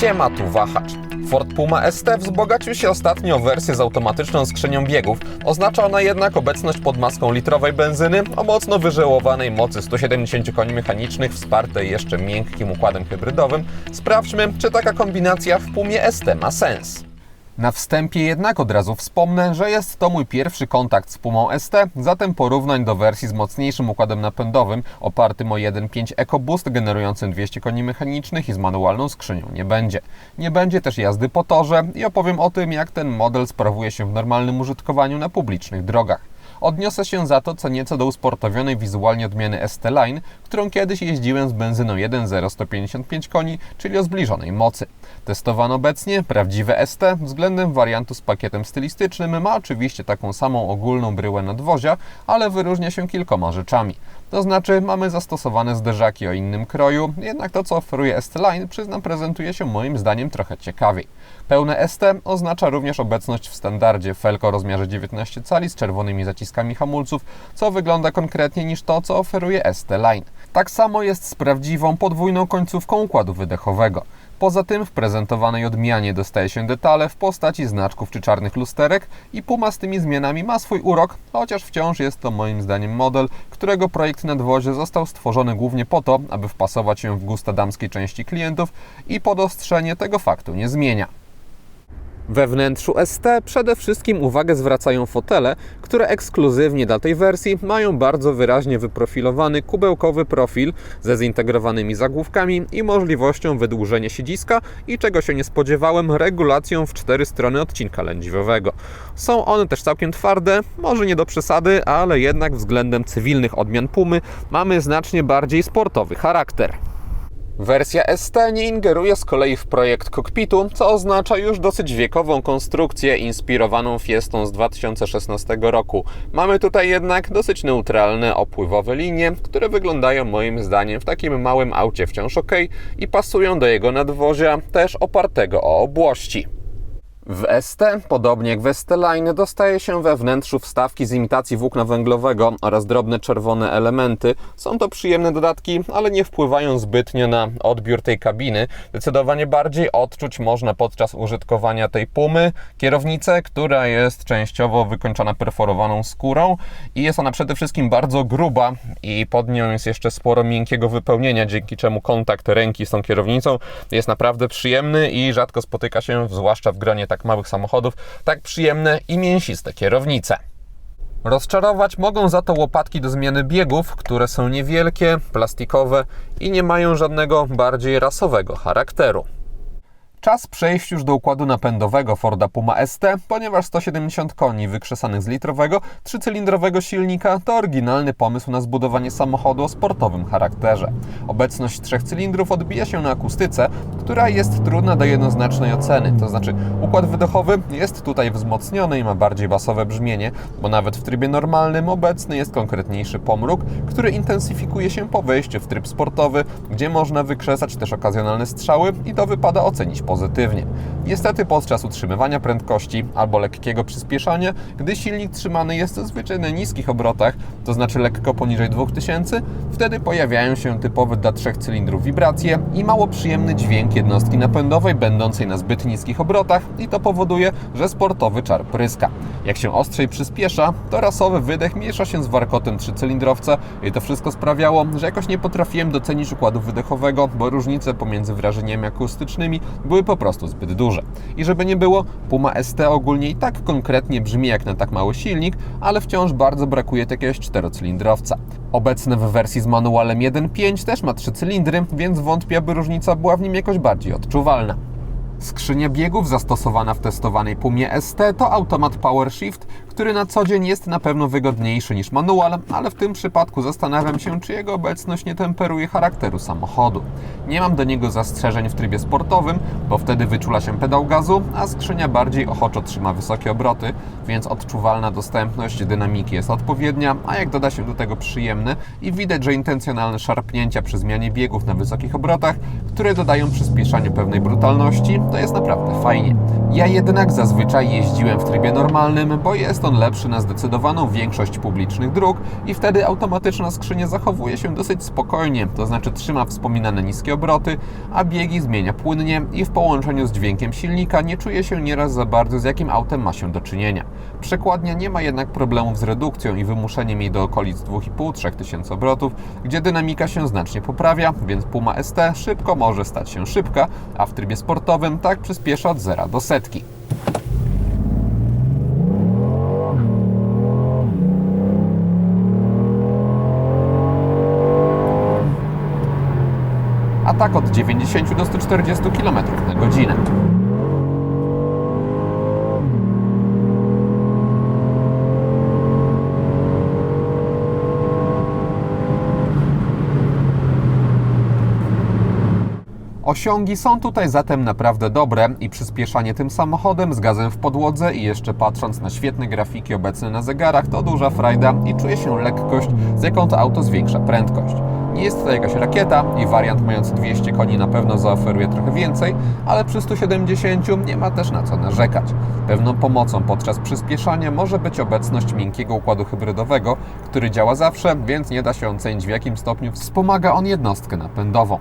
Siema, tu wahacz. Ford Puma ST wzbogacił się ostatnio o wersję z automatyczną skrzynią biegów. Oznacza ona jednak obecność pod maską litrowej benzyny o mocno wyżełowanej mocy 170 koni mechanicznych wspartej jeszcze miękkim układem hybrydowym. Sprawdźmy, czy taka kombinacja w Pumie ST ma sens. Na wstępie jednak od razu wspomnę, że jest to mój pierwszy kontakt z Pumą ST, zatem porównań do wersji z mocniejszym układem napędowym opartym o 1.5 EcoBoost generującym 200 koni mechanicznych i z manualną skrzynią nie będzie. Nie będzie też jazdy po torze i opowiem o tym, jak ten model sprawuje się w normalnym użytkowaniu na publicznych drogach. Odniosę się za to co nieco do usportowionej wizualnie odmiany ST Line, którą kiedyś jeździłem z benzyną 1.0 155 koni, czyli o zbliżonej mocy. Testowano obecnie prawdziwe ST względem wariantu z pakietem stylistycznym ma oczywiście taką samą ogólną bryłę nadwozia, ale wyróżnia się kilkoma rzeczami. To znaczy mamy zastosowane zderzaki o innym kroju, jednak to co oferuje ST Line przyznam prezentuje się moim zdaniem trochę ciekawiej. Pełne ST oznacza również obecność w standardzie felko o rozmiarze 19 cali z czerwonymi zaciskami hamulców, co wygląda konkretniej niż to, co oferuje ST Line. Tak samo jest z prawdziwą podwójną końcówką układu wydechowego. Poza tym w prezentowanej odmianie dostaje się detale w postaci znaczków czy czarnych lusterek i Puma z tymi zmianami ma swój urok, chociaż wciąż jest to moim zdaniem model, którego projekt nadwozie został stworzony głównie po to, aby wpasować się w gusta damskiej części klientów i podostrzenie tego faktu nie zmienia. We wnętrzu ST przede wszystkim uwagę zwracają fotele, które ekskluzywnie dla tej wersji mają bardzo wyraźnie wyprofilowany kubełkowy profil ze zintegrowanymi zagłówkami i możliwością wydłużenia siedziska i czego się nie spodziewałem, regulacją w cztery strony odcinka lędźwiowego. Są one też całkiem twarde, może nie do przesady, ale jednak względem cywilnych odmian Pumy mamy znacznie bardziej sportowy charakter. Wersja ST nie ingeruje z kolei w projekt kokpitu, co oznacza już dosyć wiekową konstrukcję inspirowaną Fiestą z 2016 roku. Mamy tutaj jednak dosyć neutralne, opływowe linie, które wyglądają moim zdaniem w takim małym aucie wciąż ok i pasują do jego nadwozia, też opartego o obłości. W ST, podobnie jak w ST Line, dostaje się we wnętrzu wstawki z imitacji włókna węglowego oraz drobne czerwone elementy. Są to przyjemne dodatki, ale nie wpływają zbytnio na odbiór tej kabiny. Zdecydowanie bardziej odczuć można podczas użytkowania tej pumy kierownicę, która jest częściowo wykończona perforowaną skórą i jest ona przede wszystkim bardzo gruba i pod nią jest jeszcze sporo miękkiego wypełnienia, dzięki czemu kontakt ręki z tą kierownicą jest naprawdę przyjemny i rzadko spotyka się, zwłaszcza w gronie tak małych samochodów, tak przyjemne i mięsiste kierownice. Rozczarować mogą za to łopatki do zmiany biegów, które są niewielkie, plastikowe i nie mają żadnego bardziej rasowego charakteru. Czas przejść już do układu napędowego Forda Puma ST, ponieważ 170 koni wykrzesanych z litrowego, trzycylindrowego silnika to oryginalny pomysł na zbudowanie samochodu o sportowym charakterze. Obecność trzech cylindrów odbija się na akustyce, która jest trudna do jednoznacznej oceny, to znaczy układ wydechowy jest tutaj wzmocniony i ma bardziej basowe brzmienie, bo nawet w trybie normalnym obecny jest konkretniejszy pomruk, który intensyfikuje się po wejściu w tryb sportowy, gdzie można wykrzesać też okazjonalne strzały i to wypada ocenić pozytywnie. Niestety podczas utrzymywania prędkości albo lekkiego przyspieszania, gdy silnik trzymany jest zazwyczaj na niskich obrotach, to znaczy lekko poniżej 2000, wtedy pojawiają się typowe dla trzech cylindrów wibracje i mało przyjemny dźwięk jednostki napędowej będącej na zbyt niskich obrotach i to powoduje, że sportowy czar pryska. Jak się ostrzej przyspiesza, to rasowy wydech miesza się z warkotem trzycylindrowca i to wszystko sprawiało, że jakoś nie potrafiłem docenić układu wydechowego, bo różnice pomiędzy wrażeniami akustycznymi były po prostu zbyt duże. I żeby nie było, Puma ST ogólnie i tak konkretnie brzmi jak na tak mały silnik, ale wciąż bardzo brakuje jakiegoś czterocylindrowca. Obecny w wersji z manualem 1.5 też ma trzy cylindry, więc wątpię, aby różnica była w nim jakoś bardziej odczuwalna. Skrzynia biegów zastosowana w testowanej Pumie ST to automat Power Shift, który na co dzień jest na pewno wygodniejszy niż manual, ale w tym przypadku zastanawiam się, czy jego obecność nie temperuje charakteru samochodu. Nie mam do niego zastrzeżeń w trybie sportowym, bo wtedy wyczula się pedał gazu, a skrzynia bardziej ochoczo trzyma wysokie obroty, więc odczuwalna dostępność dynamiki jest odpowiednia, a jak doda się do tego przyjemny i widać, że intencjonalne szarpnięcia przy zmianie biegów na wysokich obrotach, które dodają przyspieszaniu pewnej brutalności, to jest naprawdę fajnie. Ja jednak zazwyczaj jeździłem w trybie normalnym, bo jest on lepszy na zdecydowaną większość publicznych dróg i wtedy automatyczna skrzynia zachowuje się dosyć spokojnie, to znaczy trzyma wspominane niskie obroty, a biegi zmienia płynnie i w połączeniu z dźwiękiem silnika nie czuje się nieraz za bardzo z jakim autem ma się do czynienia. Przekładnia nie ma jednak problemów z redukcją i wymuszeniem jej do okolic 2,5-3 tysięcy obrotów, gdzie dynamika się znacznie poprawia, więc Puma ST szybko może stać się szybka, a w trybie sportowym tak przyspiesza od zera do setki. a tak od 90 do 140 km na godzinę. Osiągi są tutaj zatem naprawdę dobre i przyspieszanie tym samochodem z gazem w podłodze i jeszcze patrząc na świetne grafiki obecne na zegarach to duża frajda i czuje się lekkość, z jaką to auto zwiększa prędkość. Nie jest to jakaś rakieta i wariant mający 200 koni na pewno zaoferuje trochę więcej, ale przy 170 nie ma też na co narzekać. Pewną pomocą podczas przyspieszania może być obecność miękkiego układu hybrydowego, który działa zawsze, więc nie da się ocenić w jakim stopniu wspomaga on jednostkę napędową.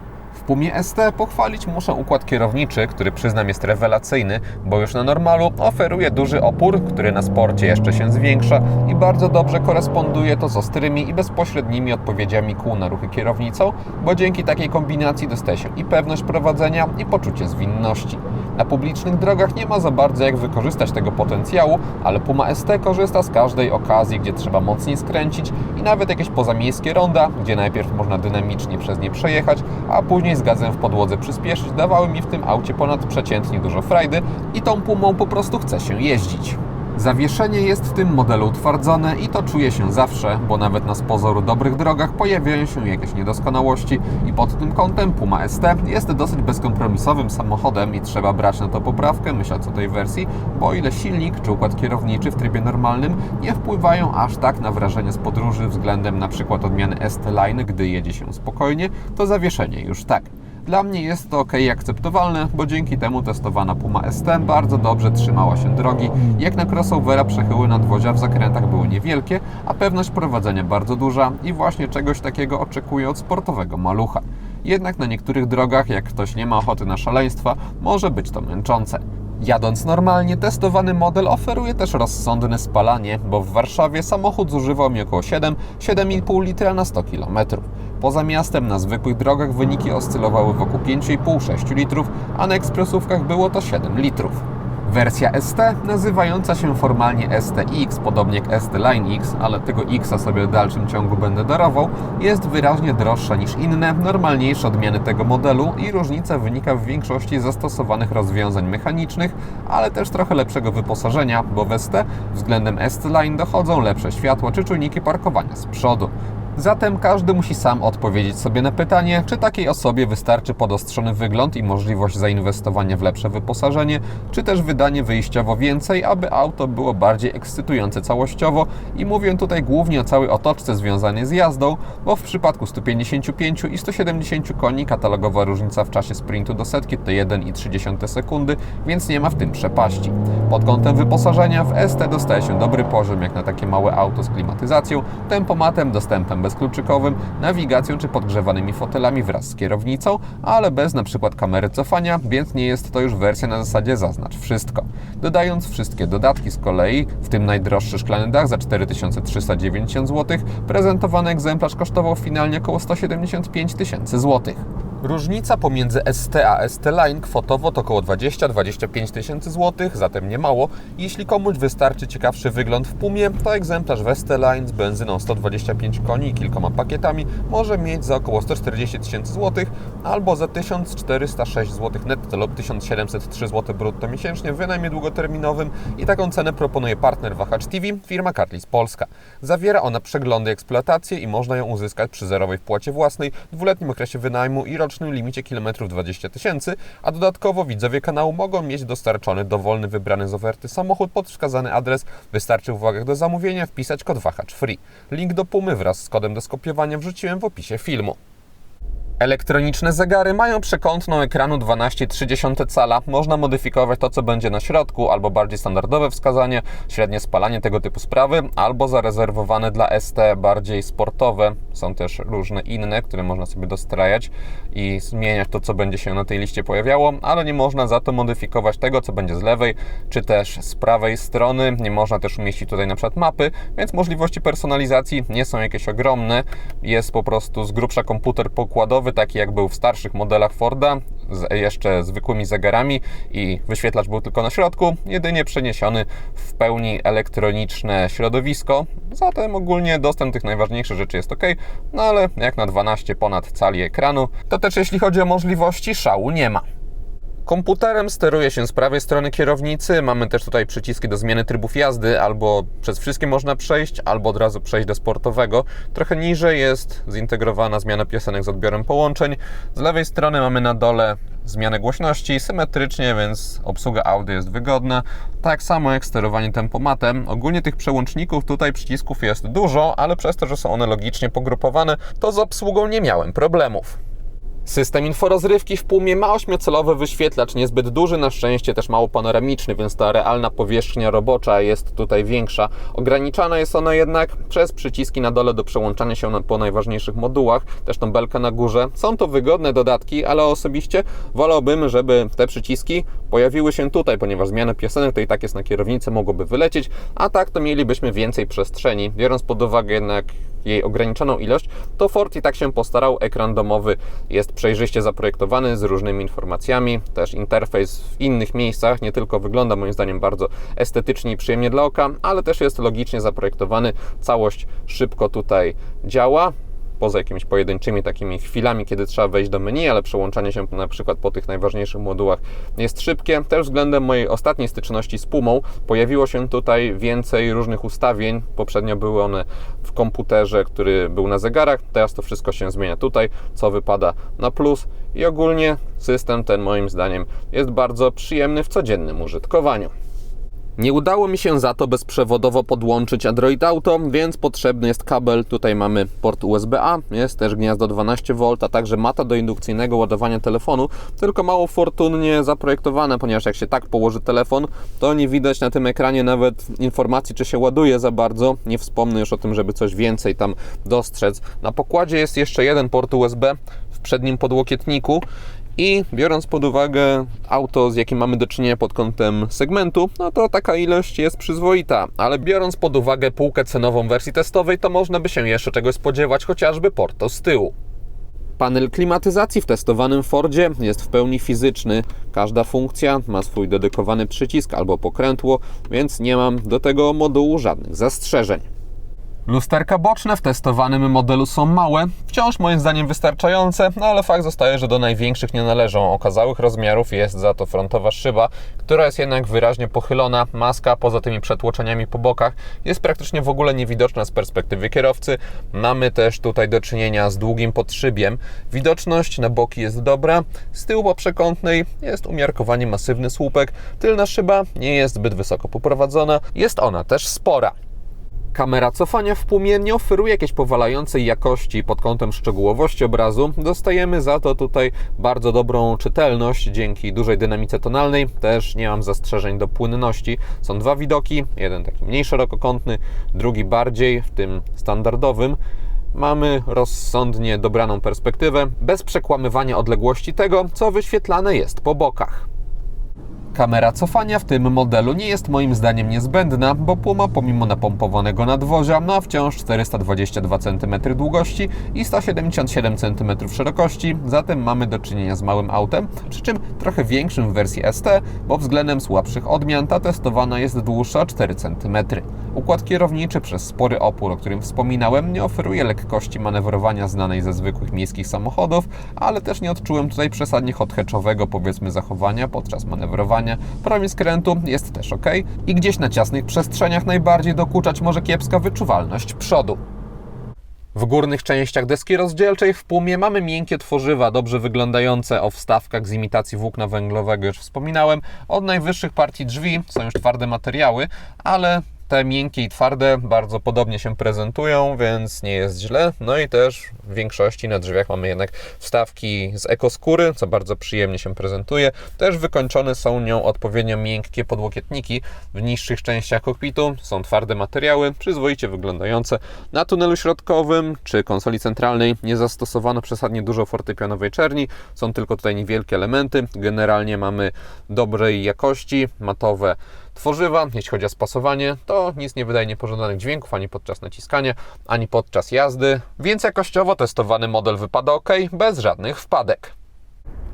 Pumie ST pochwalić muszę układ kierowniczy, który przyznam jest rewelacyjny, bo już na normalu oferuje duży opór, który na sporcie jeszcze się zwiększa i bardzo dobrze koresponduje to z ostrymi i bezpośrednimi odpowiedziami kół na ruchy kierownicą, bo dzięki takiej kombinacji dostaje się i pewność prowadzenia i poczucie zwinności. Na publicznych drogach nie ma za bardzo jak wykorzystać tego potencjału, ale Puma ST korzysta z każdej okazji, gdzie trzeba mocniej skręcić i nawet jakieś pozamiejskie ronda, gdzie najpierw można dynamicznie przez nie przejechać, a później z gazem w podłodze przyspieszyć, dawały mi w tym aucie ponadprzeciętnie dużo frajdy i tą Pumą po prostu chce się jeździć. Zawieszenie jest w tym modelu utwardzone i to czuje się zawsze, bo nawet na z pozoru dobrych drogach pojawiają się jakieś niedoskonałości i pod tym kątem Puma ST jest dosyć bezkompromisowym samochodem i trzeba brać na to poprawkę, myśląc o tej wersji, bo o ile silnik czy układ kierowniczy w trybie normalnym nie wpływają aż tak na wrażenie z podróży względem przykład odmiany ST-Line, gdy jedzie się spokojnie, to zawieszenie już tak. Dla mnie jest to ok i akceptowalne, bo dzięki temu testowana Puma ST bardzo dobrze trzymała się drogi. Jak na crossovera przechyły nadwozia w zakrętach były niewielkie, a pewność prowadzenia bardzo duża i właśnie czegoś takiego oczekuję od sportowego malucha. Jednak na niektórych drogach, jak ktoś nie ma ochoty na szaleństwa, może być to męczące. Jadąc normalnie, testowany model oferuje też rozsądne spalanie, bo w Warszawie samochód zużywał mi około 7-7,5 litra na 100 km. Poza miastem na zwykłych drogach wyniki oscylowały wokół 5,5-6 litrów, a na ekspresówkach było to 7 litrów. Wersja ST, nazywająca się formalnie STX, podobnie jak ST Line X, ale tego X sobie w dalszym ciągu będę darował, jest wyraźnie droższa niż inne, normalniejsze odmiany tego modelu i różnica wynika w większości zastosowanych rozwiązań mechanicznych, ale też trochę lepszego wyposażenia, bo w ST względem ST Line dochodzą lepsze światło czy czujniki parkowania z przodu. Zatem każdy musi sam odpowiedzieć sobie na pytanie, czy takiej osobie wystarczy podostrzony wygląd i możliwość zainwestowania w lepsze wyposażenie, czy też wydanie wyjściowo więcej, aby auto było bardziej ekscytujące całościowo i mówię tutaj głównie o całej otoczce związanej z jazdą, bo w przypadku 155 i 170 koni katalogowa różnica w czasie sprintu do setki to 1,3 sekundy, więc nie ma w tym przepaści. Pod kątem wyposażenia w ST dostaje się dobry poziom jak na takie małe auto z klimatyzacją, tempomatem, dostępem bezkluczykowym, nawigacją czy podgrzewanymi fotelami wraz z kierownicą, ale bez przykład kamery cofania, więc nie jest to już wersja na zasadzie zaznacz wszystko. Dodając wszystkie dodatki z kolei, w tym najdroższy szklany dach za 4390 zł, prezentowany egzemplarz kosztował finalnie około 175 tysięcy złotych. Różnica pomiędzy ST a ST Line kwotowo to około 20-25 tysięcy złotych, zatem nie mało. Jeśli komuś wystarczy ciekawszy wygląd w Pumie, to egzemplarz w ST Line z benzyną 125 koni i kilkoma pakietami może mieć za około 140 tysięcy złotych albo za 1406 zł netto lub 1703 zł brutto miesięcznie w wynajmie długoterminowym i taką cenę proponuje partner Wahacz TV, firma Carlis Polska. Zawiera ona przeglądy eksploatację i można ją uzyskać przy zerowej wpłacie własnej, dwuletnim okresie wynajmu i rocznym limicie kilometrów 20 tysięcy, a dodatkowo widzowie kanału mogą mieć dostarczony dowolny wybrany z oferty samochód pod wskazany adres. Wystarczy w uwagach do zamówienia wpisać kod Wahacz Free. Link do Pumy wraz z kodem do skopiowania wrzuciłem w opisie filmu. Elektroniczne zegary mają przekątną ekranu 12,3 cala. Można modyfikować to, co będzie na środku, albo bardziej standardowe wskazanie, średnie spalanie, tego typu sprawy, albo zarezerwowane dla ST bardziej sportowe. Są też różne inne, które można sobie dostrajać i zmieniać to, co będzie się na tej liście pojawiało, ale nie można za to modyfikować tego, co będzie z lewej, czy też z prawej strony. Nie można też umieścić tutaj na przykład mapy, więc możliwości personalizacji nie są jakieś ogromne. Jest po prostu z grubsza komputer pokładowy, taki jak był w starszych modelach Forda, z jeszcze zwykłymi zegarami i wyświetlacz był tylko na środku, jedynie przeniesiony w pełni elektroniczne środowisko. Zatem ogólnie dostęp tych najważniejszych rzeczy jest ok, no ale jak na 12 ponad cali ekranu, to też jeśli chodzi o możliwości, szału nie ma. Komputerem steruje się z prawej strony kierownicy. Mamy też tutaj przyciski do zmiany trybów jazdy, albo przez wszystkie można przejść, albo od razu przejść do sportowego. Trochę niżej jest zintegrowana zmiana piosenek z odbiorem połączeń. Z lewej strony mamy na dole zmianę głośności symetrycznie, więc obsługa audio jest wygodna. Tak samo jak sterowanie tempomatem. Ogólnie tych przełączników tutaj przycisków jest dużo, ale przez to, że są one logicznie pogrupowane, to z obsługą nie miałem problemów. System inforozrywki w Pumie ma ośmiocelowy wyświetlacz, niezbyt duży, na szczęście też mało panoramiczny, więc ta realna powierzchnia robocza jest tutaj większa. Ograniczana jest ona jednak przez przyciski na dole do przełączania się po najważniejszych modułach, też tą belkę na górze. Są to wygodne dodatki, ale osobiście wolałbym, żeby te przyciski pojawiły się tutaj, ponieważ zmiana piosenek to i tak jest na kierownicy, mogłoby wylecieć, a tak to mielibyśmy więcej przestrzeni, biorąc pod uwagę jednak jej ograniczoną ilość, to Ford i tak się postarał. Ekran domowy jest przejrzyście zaprojektowany z różnymi informacjami. Też interfejs w innych miejscach nie tylko wygląda moim zdaniem bardzo estetycznie i przyjemnie dla oka, ale też jest logicznie zaprojektowany. Całość szybko tutaj działa poza jakimiś pojedynczymi takimi chwilami, kiedy trzeba wejść do menu, ale przełączanie się na przykład po tych najważniejszych modułach jest szybkie. Też względem mojej ostatniej styczności z Pumą pojawiło się tutaj więcej różnych ustawień. Poprzednio były one w komputerze, który był na zegarach. Teraz to wszystko się zmienia tutaj, co wypada na plus i ogólnie system ten moim zdaniem jest bardzo przyjemny w codziennym użytkowaniu. Nie udało mi się za to bezprzewodowo podłączyć Android Auto, więc potrzebny jest kabel. Tutaj mamy port USB-A, jest też gniazdo 12V, a także mata do indukcyjnego ładowania telefonu, tylko mało fortunnie zaprojektowane, ponieważ jak się tak położy telefon, to nie widać na tym ekranie nawet informacji, czy się ładuje za bardzo. Nie wspomnę już o tym, żeby coś więcej tam dostrzec. Na pokładzie jest jeszcze jeden port USB w przednim podłokietniku i biorąc pod uwagę auto, z jakim mamy do czynienia pod kątem segmentu, no to taka ilość jest przyzwoita. Ale biorąc pod uwagę półkę cenową wersji testowej, to można by się jeszcze czegoś spodziewać, chociażby porto z tyłu. Panel klimatyzacji w testowanym Fordzie jest w pełni fizyczny. Każda funkcja ma swój dedykowany przycisk albo pokrętło, więc nie mam do tego modułu żadnych zastrzeżeń. Lusterka boczne w testowanym modelu są małe, wciąż moim zdaniem wystarczające, no ale fakt zostaje, że do największych nie należą. Okazałych rozmiarów jest za to frontowa szyba, która jest jednak wyraźnie pochylona. Maska poza tymi przetłoczeniami po bokach jest praktycznie w ogóle niewidoczna z perspektywy kierowcy. Mamy też tutaj do czynienia z długim podszybiem. Widoczność na boki jest dobra, z tyłu po przekątnej jest umiarkowanie masywny słupek. Tylna szyba nie jest zbyt wysoko poprowadzona, jest ona też spora. Kamera cofania w płumie nie oferuje jakiejś powalającej jakości pod kątem szczegółowości obrazu. Dostajemy za to tutaj bardzo dobrą czytelność dzięki dużej dynamice tonalnej. Też nie mam zastrzeżeń do płynności. Są dwa widoki, jeden taki mniej szerokokątny, drugi bardziej w tym standardowym mamy rozsądnie dobraną perspektywę, bez przekłamywania odległości tego, co wyświetlane jest po bokach. Kamera cofania w tym modelu nie jest moim zdaniem niezbędna, bo Puma pomimo napompowanego nadwozia ma wciąż 422 cm długości i 177 cm szerokości, zatem mamy do czynienia z małym autem, przy czym trochę większym w wersji ST, bo względem słabszych odmian ta testowana jest dłuższa 4 cm. Układ kierowniczy przez spory opór, o którym wspominałem, nie oferuje lekkości manewrowania znanej ze zwykłych miejskich samochodów, ale też nie odczułem tutaj przesadnie hot-hatchowego powiedzmy zachowania podczas manewrowania promień skrętu jest też ok i gdzieś na ciasnych przestrzeniach najbardziej dokuczać może kiepska wyczuwalność przodu. W górnych częściach deski rozdzielczej w pumie mamy miękkie tworzywa, dobrze wyglądające o wstawkach z imitacji włókna węglowego, już wspominałem. Od najwyższych partii drzwi są już twarde materiały, ale te miękkie i twarde bardzo podobnie się prezentują, więc nie jest źle. No i też w większości na drzwiach mamy jednak wstawki z ekoskóry, co bardzo przyjemnie się prezentuje. Też wykończone są nią odpowiednio miękkie podłokietniki. W niższych częściach kokpitu są twarde materiały, przyzwoicie wyglądające. Na tunelu środkowym czy konsoli centralnej nie zastosowano przesadnie dużo fortepianowej czerni, są tylko tutaj niewielkie elementy. Generalnie mamy dobrej jakości, matowe tworzywa. Jeśli chodzi o spasowanie, to nic nie wydaje niepożądanych dźwięków ani podczas naciskania, ani podczas jazdy, więc jakościowo testowany model wypada ok, bez żadnych wpadek.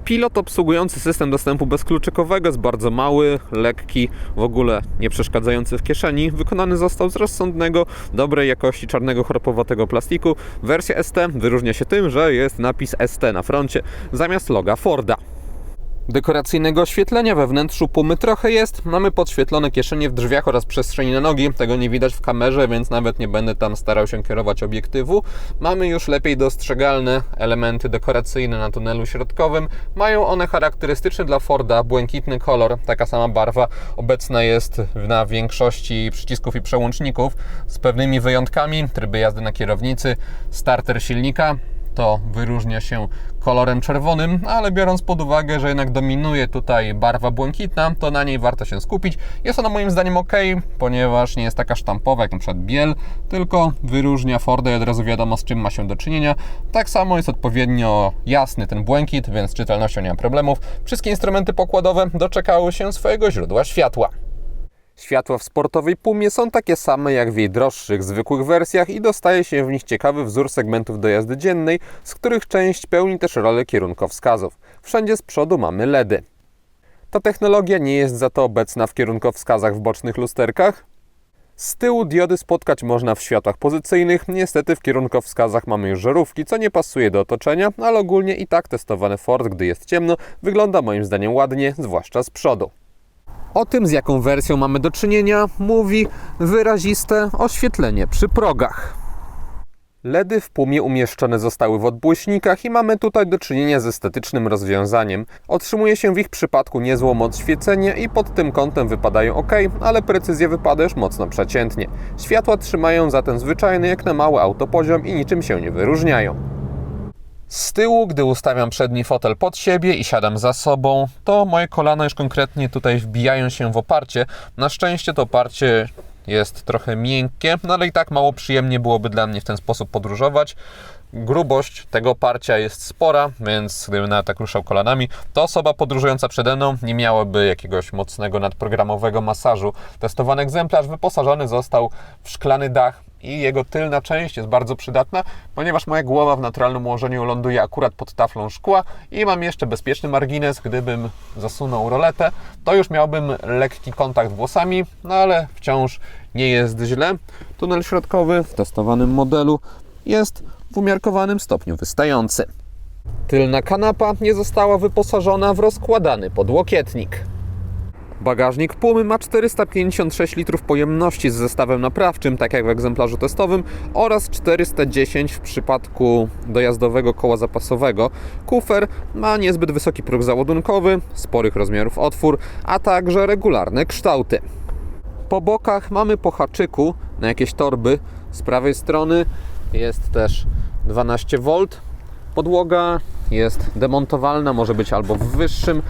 Pilot obsługujący system dostępu bezkluczykowego jest bardzo mały, lekki, w ogóle nie przeszkadzający w kieszeni. Wykonany został z rozsądnego, dobrej jakości czarnego chropowatego plastiku. Wersja ST wyróżnia się tym, że jest napis ST na froncie zamiast loga Forda. Dekoracyjnego oświetlenia we wnętrzu pumy trochę jest. Mamy podświetlone kieszenie w drzwiach oraz przestrzeni na nogi. Tego nie widać w kamerze, więc nawet nie będę tam starał się kierować obiektywu. Mamy już lepiej dostrzegalne elementy dekoracyjne na tunelu środkowym. Mają one charakterystyczny dla Forda błękitny kolor, taka sama barwa. Obecna jest na większości przycisków i przełączników z pewnymi wyjątkami. Tryby jazdy na kierownicy, starter silnika, to wyróżnia się kolorem czerwonym, ale biorąc pod uwagę, że jednak dominuje tutaj barwa błękitna, to na niej warto się skupić. Jest ona moim zdaniem ok, ponieważ nie jest taka sztampowa jak np. biel, tylko wyróżnia Forda i od razu wiadomo z czym ma się do czynienia. Tak samo jest odpowiednio jasny ten błękit, więc z czytelnością nie ma problemów. Wszystkie instrumenty pokładowe doczekały się swojego źródła światła. Światła w sportowej Pumie są takie same jak w jej droższych, zwykłych wersjach i dostaje się w nich ciekawy wzór segmentów do jazdy dziennej, z których część pełni też rolę kierunkowskazów. Wszędzie z przodu mamy LEDy. Ta technologia nie jest za to obecna w kierunkowskazach w bocznych lusterkach. Z tyłu diody spotkać można w światłach pozycyjnych, niestety w kierunkowskazach mamy już żarówki, co nie pasuje do otoczenia, ale ogólnie i tak testowany Ford, gdy jest ciemno, wygląda moim zdaniem ładnie, zwłaszcza z przodu. O tym, z jaką wersją mamy do czynienia, mówi wyraziste oświetlenie przy progach. LEDy w pumie umieszczone zostały w odbłyśnikach i mamy tutaj do czynienia z estetycznym rozwiązaniem. Otrzymuje się w ich przypadku niezłą moc świecenia i pod tym kątem wypadają ok, ale precyzja wypada już mocno przeciętnie. Światła trzymają zatem zwyczajny jak na mały autopoziom i niczym się nie wyróżniają. Z tyłu, gdy ustawiam przedni fotel pod siebie i siadam za sobą, to moje kolana już konkretnie tutaj wbijają się w oparcie. Na szczęście to oparcie jest trochę miękkie, no ale i tak mało przyjemnie byłoby dla mnie w ten sposób podróżować. Grubość tego oparcia jest spora, więc gdybym nawet tak ruszał kolanami, to osoba podróżująca przede mną nie miałaby jakiegoś mocnego nadprogramowego masażu. Testowany egzemplarz wyposażony został w szklany dach i jego tylna część jest bardzo przydatna, ponieważ moja głowa w naturalnym ułożeniu ląduje akurat pod taflą szkła i mam jeszcze bezpieczny margines, gdybym zasunął roletę, to już miałbym lekki kontakt włosami, no ale wciąż nie jest źle. Tunel środkowy w testowanym modelu jest w umiarkowanym stopniu wystający. Tylna kanapa nie została wyposażona w rozkładany podłokietnik. Bagażnik Pumy ma 456 litrów pojemności z zestawem naprawczym, tak jak w egzemplarzu testowym, oraz 410 w przypadku dojazdowego koła zapasowego. Kufer ma niezbyt wysoki próg załadunkowy, sporych rozmiarów otwór, a także regularne kształty. Po bokach mamy po haczyku na jakieś torby. Z prawej strony jest też 12V. Podłoga jest demontowalna, może być albo w wyższym,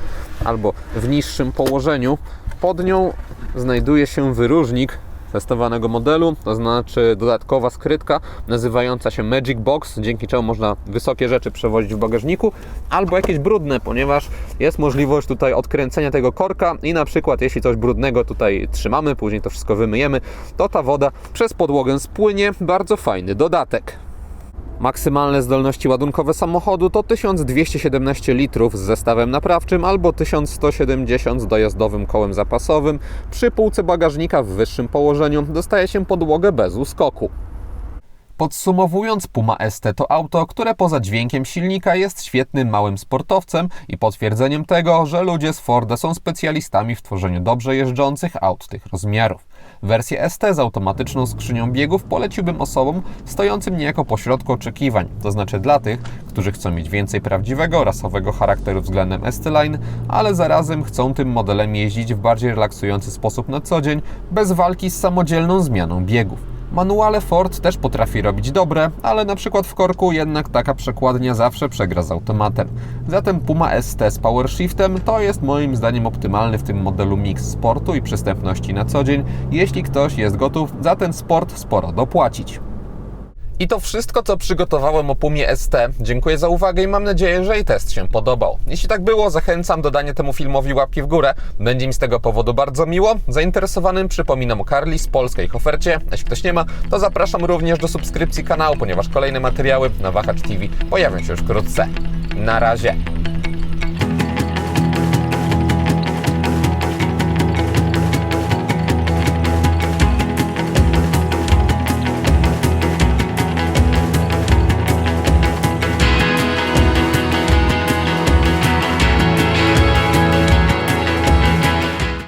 albo w niższym położeniu. Pod nią znajduje się wyróżnik testowanego modelu, to znaczy dodatkowa skrytka nazywająca się Magic Box, dzięki czemu można wysokie rzeczy przewozić w bagażniku, albo jakieś brudne, ponieważ jest możliwość tutaj odkręcenia tego korka i na przykład jeśli coś brudnego tutaj trzymamy, później to wszystko wymyjemy, to ta woda przez podłogę spłynie. Bardzo fajny dodatek. Maksymalne zdolności ładunkowe samochodu to 1217 litrów z zestawem naprawczym albo 1170 z dojazdowym kołem zapasowym. Przy półce bagażnika w wyższym położeniu dostaje się podłogę bez uskoku. Podsumowując, Puma ST to auto, które poza dźwiękiem silnika jest świetnym małym sportowcem i potwierdzeniem tego, że ludzie z Forda są specjalistami w tworzeniu dobrze jeżdżących aut tych rozmiarów. Wersję ST z automatyczną skrzynią biegów poleciłbym osobom stojącym niejako pośrodku oczekiwań, to znaczy dla tych, którzy chcą mieć więcej prawdziwego, rasowego charakteru względem ST-Line, ale zarazem chcą tym modelem jeździć w bardziej relaksujący sposób na co dzień, bez walki z samodzielną zmianą biegów. Manuale Ford też potrafi robić dobre, ale na przykład w korku jednak taka przekładnia zawsze przegra z automatem. Zatem Puma ST z Power Shiftem to jest moim zdaniem optymalny w tym modelu miks sportu i przystępności na co dzień, jeśli ktoś jest gotów za ten sport sporo dopłacić. I to wszystko, co przygotowałem o Pumie ST. Dziękuję za uwagę i mam nadzieję, że i test się podobał. Jeśli tak było, zachęcam do dania temu filmowi łapki w górę. Będzie mi z tego powodu bardzo miło. Zainteresowanym przypominam o Carly z polskiej ofercie. Jeśli ktoś nie ma, to zapraszam również do subskrypcji kanału, ponieważ kolejne materiały na Wahacz TV pojawią się już wkrótce. Na razie.